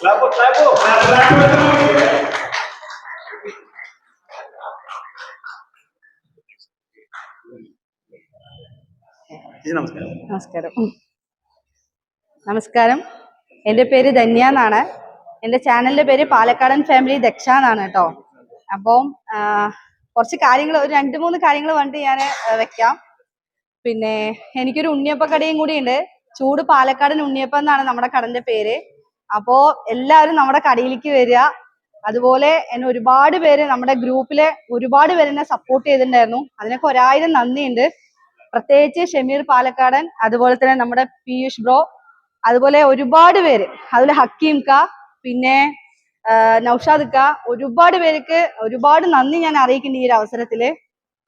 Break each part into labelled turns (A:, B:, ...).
A: Clapo, clapo. ചേച്ചി നമസ്കാരം.
B: നമസ്കാരം. നമസ്കാരം. എന്റെ പേര് ധന്യ എന്നാണ്. എന്റെ ചാനലിന്റെ പേര് പാലക്കാടൻ ഫാമിലി ദക്ഷ എന്നാണ് കേട്ടോ. അപ്പോൾ കുറച്ച് കാര്യങ്ങൾ ഒരു രണ്ട് മൂന്ന് കാര്യങ്ങൾ വേണ്ടി ഞാൻ വെക്കാം. പിന്നെ എനിക്കൊരു ഉണ്ണിയപ്പ കടയും കൂടി ഉണ്ട്. ചൂട് പാലക്കാടൻ ഉണ്ണിയപ്പം എന്നാണ് നമ്മുടെ കടന്റെ പേര്. അപ്പോ എല്ലാവരും നമ്മുടെ കടയിലേക്ക് വരിക. അതുപോലെ എന്നെ ഒരുപാട് പേര് നമ്മുടെ ഗ്രൂപ്പിലെ ഒരുപാട് പേര് എന്നെ സപ്പോർട്ട് ചെയ്തിട്ടുണ്ടായിരുന്നു. അതിനൊക്കെ ഒരായിരം നന്ദിയുണ്ട്. പ്രത്യേകിച്ച് ഷമീർ പാലക്കാടൻ അതുപോലെ തന്നെ നമ്മുടെ പീയൂഷ് ബ്രോ അതുപോലെ ഒരുപാട് പേര്. അതുപോലെ ഹക്കീം ക പിന്നെ നൗഷാദ് ക ഒരുപാട് പേർക്ക് ഒരുപാട് നന്ദി ഞാൻ അറിയിക്കുന്നുണ്ട് ഈ ഒരു അവസരത്തിൽ.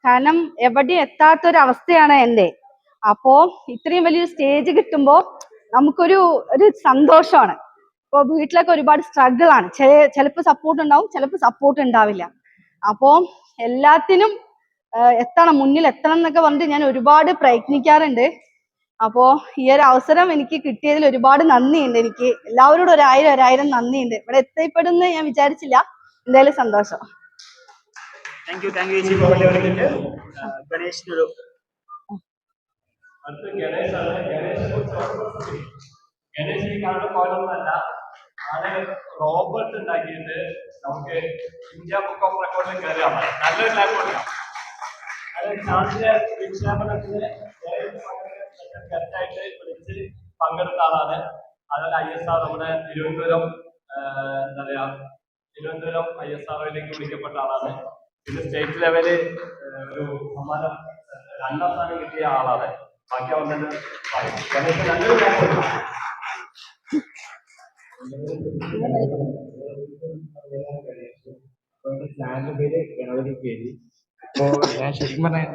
B: കാരണം എവിടെയും എത്താത്ത ഒരു അവസ്ഥയാണ് എന്റെ. അപ്പോ ഇത്രയും വലിയൊരു സ്റ്റേജ് കിട്ടുമ്പോ നമുക്കൊരു ഒരു സന്തോഷമാണ്. ഇപ്പൊ വീട്ടിലൊക്കെ ഒരുപാട് സ്ട്രഗിൾ ആണ്. ചിലപ്പോൾ സപ്പോർട്ട് ഉണ്ടാവും ചിലപ്പോൾ സപ്പോർട്ട് ഉണ്ടാവില്ല. അപ്പോ എല്ലാത്തിനും എത്തണം മുന്നിൽ എത്തണം എന്നൊക്കെ പറഞ്ഞിട്ട് ഞാൻ ഒരുപാട് പ്രയത്നിക്കാറുണ്ട്. അപ്പോ ഈ ഒരു അവസരം എനിക്ക് കിട്ടിയതിൽ ഒരുപാട് നന്ദിയുണ്ട് എനിക്ക്. എല്ലാവരോടും ഒരായിരം ഒരായിരം നന്ദിയുണ്ട്. ഇവിടെ എത്തിപ്പെടുന്ന ഞാൻ വിചാരിച്ചില്ല. എന്തായാലും സന്തോഷം.
A: ഗണേഷിനൊരു
C: അടുത്ത് ഗണേശാണ് ഗണേശനെ കുറിച്ച് ഗണേശ് ഈ കാണുന്ന കോലൊന്നല്ല ആണ് റോബർട്ട് ഉണ്ടാക്കിയിട്ട് നമുക്ക് ഇന്ത്യ ബുക്ക് ഓഫ് റെക്കോർഡിൽ കയറിയാൽ മതി നല്ലൊരു കൊടുക്കാം അത് ചാൻസിലെ വിജ്ഞാപനത്തിന് ഗസ്റ്റായിട്ട് വിളിച്ച് പങ്കെടുത്ത ആളാണ്. അതുപോലെ ഐ എസ് ആർ നമ്മുടെ തിരുവനന്തപുരം എന്താ പറയാ തിരുവനന്തപുരം ഐ എസ് ആർഒയിലേക്ക് വിളിക്കപ്പെട്ട ആളാണ്. പിന്നെ സ്റ്റേറ്റ് ലെവൽ ഒരു സമ്മാനം രണ്ടാം സ്ഥാനം കിട്ടിയ ആളാണ്. ബാക്കി വന്നിട്ട് നല്ലൊരു
D: ചാനലിന്റെ പേര് ഗണപതി പേര് അപ്പോ ഞാൻ ശരിക്കും പറഞ്ഞാൽ